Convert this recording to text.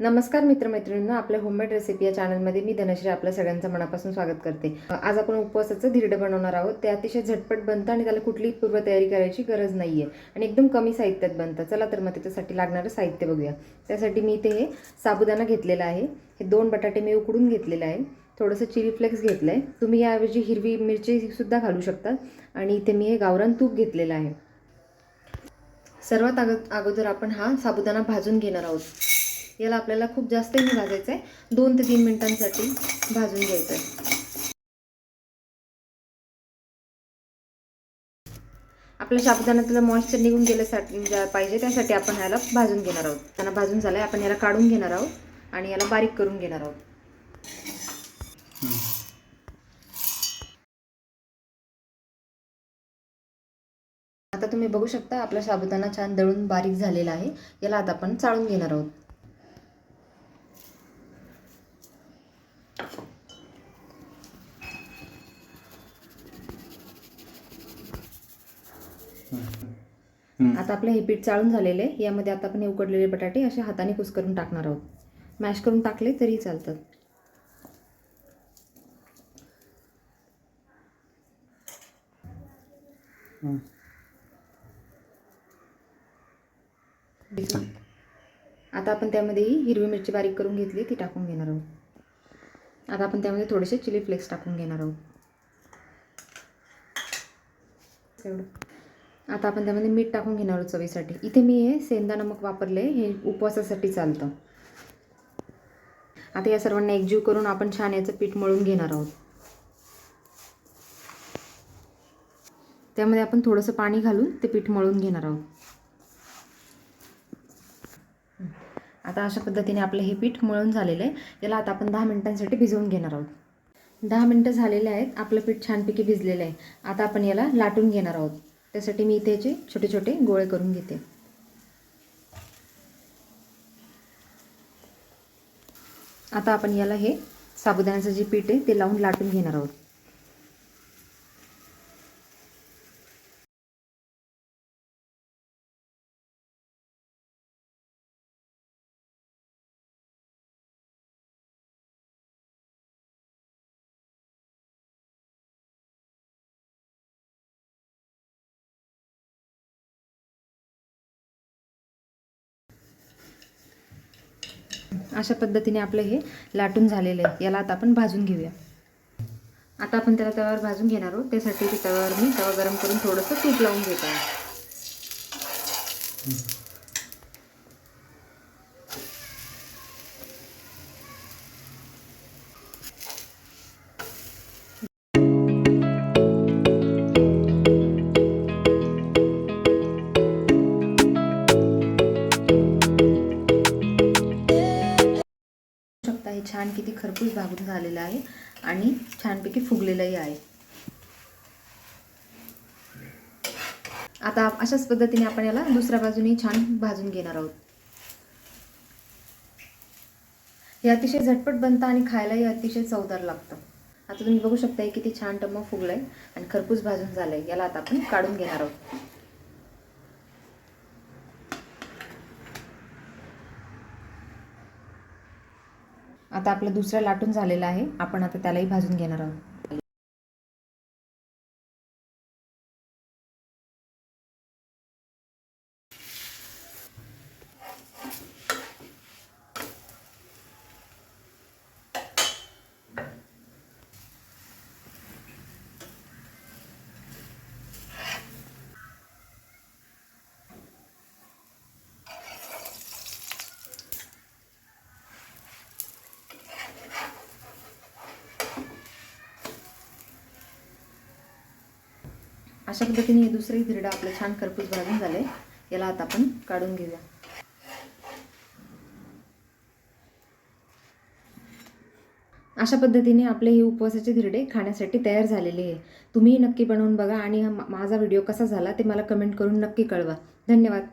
नमस्कार मित्रमैत्रिणींना आपल्या होममेड रेसिपी या चॅनलमध्ये मी धनश्री आपल्या सगळ्यांचं मनापासून स्वागत करते. आज आपण उपवासाचं धिरडं बनवणार आहोत. ते अतिशय झटपट बनतं आणि त्याला कुठलीही पूर्वतयारी करायची गरज नाही आहे आणि एकदम कमी साहित्यात बनतं. चला तर मग त्याच्यासाठी लागणारं साहित्य बघूया. त्यासाठी मी इथे हे साबुदाणा घेतलेला आहे. हे दोन बटाटे मी उकडून घेतलेले आहे. थोडंसं चिली फ्लेक्स घेतलं आहे तुम्ही याऐवजी हिरवी मिरचीसुद्धा घालू शकता. आणि इथे मी हे गावरान तूप घेतलेलं आहे. सर्वात अग अगोदर आपण हा साबुदाणा भाजून घेणार आहोत. याला आपल्याला खूप जास्त नाही भाजायचं आहे दोन ते तीन मिनिटांसाठी भाजून घ्यायचं आहे आपल्या साबुदाण्यातलं मॉइश्चर निघून गेल्यासाठी पाहिजे त्यासाठी आपण ह्याला भाजून घेणार आहोत. त्यांना भाजून झालं आहे आपण याला काढून घेणार आहोत आणि याला बारीक करून घेणार आहोत. आता तुम्ही बघू शकता आपला साबुदाणा छान दळून बारीक झालेला आहे. याला आता आपण चाळून घेणार आहोत. आता आपलं हे पीठ चाळून झालेलं आहे. यामध्ये आता आपण हे उकडलेले बटाटे असे हाताने कुसकरून टाकणार आहोत. मॅश करून टाकले तरी चालतात आता आपण त्यामध्येही हिरवी मिरची बारीक करून घेतली ती टाकून घेणार आहोत. आता आपण त्यामध्ये थोडेसे चिली फ्लेक्स टाकून घेणार आहोत. एवढं. आता आपण त्यामध्ये मीठ टाकून घेणार आहोत चवीसाठी. इथे मी हे सेंदा नमक वापरले हे उपवासासाठी चालतं. आता या सर्वांना एकजीव करून आपण छान याचं पीठ मळून घेणार आहोत. त्यामध्ये आपण थोडंसं पाणी घालून ते पीठ मळून घेणार आहोत. आता अशा पद्धतीने आपलं हे पीठ मळून झालेलं आहे. याला आता आपण दहा मिनिटांसाठी भिजवून घेणार आहोत. दहा मिनटं झालेले आहेत. आपलं पीठ छानपैकी भिजलेलं आहे. आता आपण याला लाटून घेणार आहोत. त्यासाठी मी इथे याचे छोटे छोटे गोळे करून घेते. आता आपण याला हे साबुदाण्याचं जे पीठ आहे ते लावून लाटून घेणार आहोत. अशा पद्धतीने आपलं हे लाटून झालेलं आहे. याला आता आपण भाजून घेऊया. आता आपण त्याला तव्यावर भाजून घेणार आहोत. त्यासाठी ते तव्यावर मी तवा गरम करून थोडंसं तूप लावून घेत आहे. छान किती खरपूस भाजून झालेलं आहे आणि छानपैकी फुगलेलंही आहे. आता अशाच पद्धतीने आपण याला दुसऱ्या बाजूने छान भाजून घेणार आहोत. हे अतिशय झटपट बनतं आणि खायलाही अतिशय चवदार लागतं. आता तुम्ही बघू शकता किती छान टम्म फुगलंय आणि खरपूस भाजून झालंय. याला आता आपण काढून घेणार आहोत. आता आपलं दुसरं लाटून झालेलं आहे. आपण आता त्यालाही भाजून घेणार आहोत. अशा पद्धतीने हे दुसरंही धिरडं आपलं छान खरपूस भाजून आहे याला आता आपण काढून घेऊया. अशा पद्धतीने आपले हे उपवासाचे धिरडे खाण्यासाठी तयार झालेले आहे. तुम्ही नक्की बनवून बघा आणि माझा व्हिडिओ कसा झाला ते मला कमेंट करून नक्की कळवा. धन्यवाद.